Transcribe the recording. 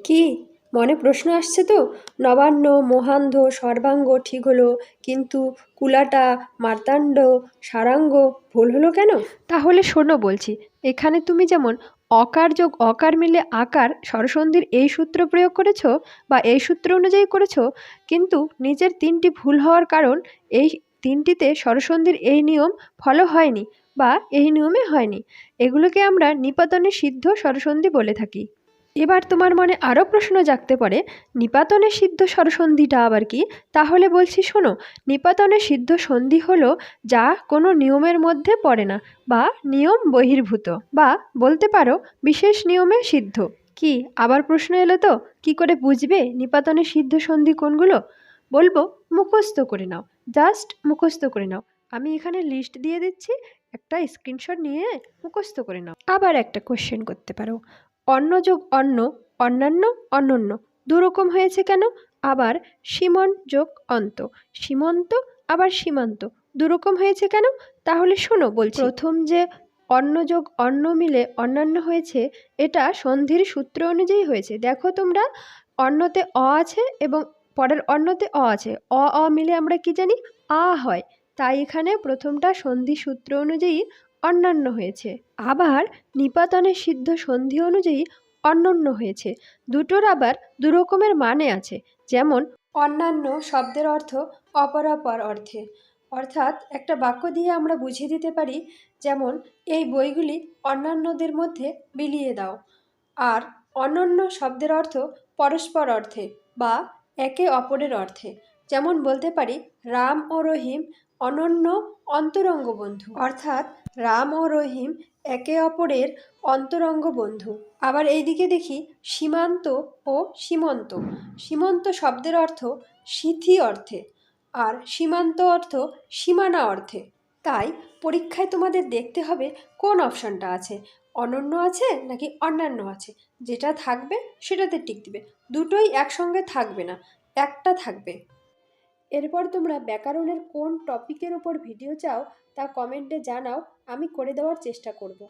কি? মনে প্রশ্ন আসছে তো? নবান্ন, মহান্ধ, সর্বাঙ্গ ঠিক হলো, কিন্তু কুলাটা, মার্তাণ্ড, সারাঙ্গ ভুল হলো কেন? তাহলে শোনো বলছি, এখানে তুমি যেমন অকার যোগ অকার মিলে আকার, স্বরসন্ধির এই সূত্র প্রয়োগ করেছ বা এই সূত্র অনুযায়ী করেছ, কিন্তু নিজের তিনটি ভুল হওয়ার কারণ এই তিনটিতে স্বরসন্ধির এই নিয়ম ফলো হয়নি বা এই নিয়মে হয়নি। এগুলোকে আমরা নিপাতনে সিদ্ধ স্বরসন্ধি বলে থাকি। এবার তোমার মনে আরও প্রশ্ন জাগতে পারে, নিপাতনে সিদ্ধ স্বরসন্ধিটা আবার কি? তাহলে বলছি শোনো, নিপাতনে সিদ্ধ সন্ধি হলো যা কোনো নিয়মের মধ্যে পড়ে না, বা নিয়ম বহির্ভূত, বা বলতে পারো বিশেষ নিয়মে সিদ্ধ। কি? আবার প্রশ্ন এলো তো, কি করে বুঝবে নিপাতনে সিদ্ধ সন্ধি কোনগুলো? বলব মুখস্থ করে নাও জাস্ট মুখস্থ করে নাও। আমি এখানে লিস্ট দিয়ে দিচ্ছি, একটা স্ক্রিনশট নিয়ে মুখস্থ করে নাও। আবার একটা কোশ্চেন করতে পারো। অন্ন যোগ অন্ন, অন্যান্য অনন্য। দুরকম হয়েছে কেন? আবার সীমন যোগ অন্ত। সীমন্ত, আবার সীমান্ত। দুরকম হয়েছে কেন? তাহলে শোনো, বলছি। প্রথম যে অন্ন যোগ অন্ন মিলে অন্যান্য হয়েছে, এটা সন্ধির সূত্র অনুযায়ী হয়েছে। দেখো তোমরা, অন্নতে অ আছে এবং পরের অন্নতে অ আছে। অ অ মিলে আমরা কি জানি? আ হয়। তাই এখানে প্রথমটা সন্ধি সূত্র অনুযায়ী অন্যান্য হয়েছে। আবার নিপাতনের সিদ্ধ সন্ধি অনুযায়ী অনন্য হয়েছে। দুটোর আবার দু রকমের মানে আছে, যেমন অন্যান্য শব্দের অর্থ অপরাপর অর্থে। অর্থাৎ একটা বাক্য দিয়ে আমরা বুঝিয়ে দিতে পারি, যেমন, এই বইগুলি অন্যান্যদের মধ্যে বিলিয়ে দাও। আর অনন্য শব্দের অর্থ পরস্পর অর্থে বা একে অপরের অর্থে। যেমন বলতে পারি, রাম ও রহিম অনন্য অন্তরঙ্গ বন্ধু। অর্থাৎ রাম ও রহিম একে অপরের অন্তরঙ্গ বন্ধু। আবার এইদিকে দেখি সীমান্ত ও সীমন্ত। সীমন্ত শব্দের অর্থ সিথি অর্থে আর সীমান্ত অর্থ সীমানা অর্থে। তাই পরীক্ষায় তোমাদের দেখতে হবে কোন অপশানটা আছে। অনন্য আছে নাকি অন্যান্য আছে? যেটা থাকবে সেটাতে টিক দিবে। দুটোই একসঙ্গে থাকবে না, একটা থাকবে। এরপর তোমরা ব্যাকরণের কোন টপিকের ওপর ভিডিও চাও তা কমেন্টে জানাও, আমি করে দেওয়ার চেষ্টা করব।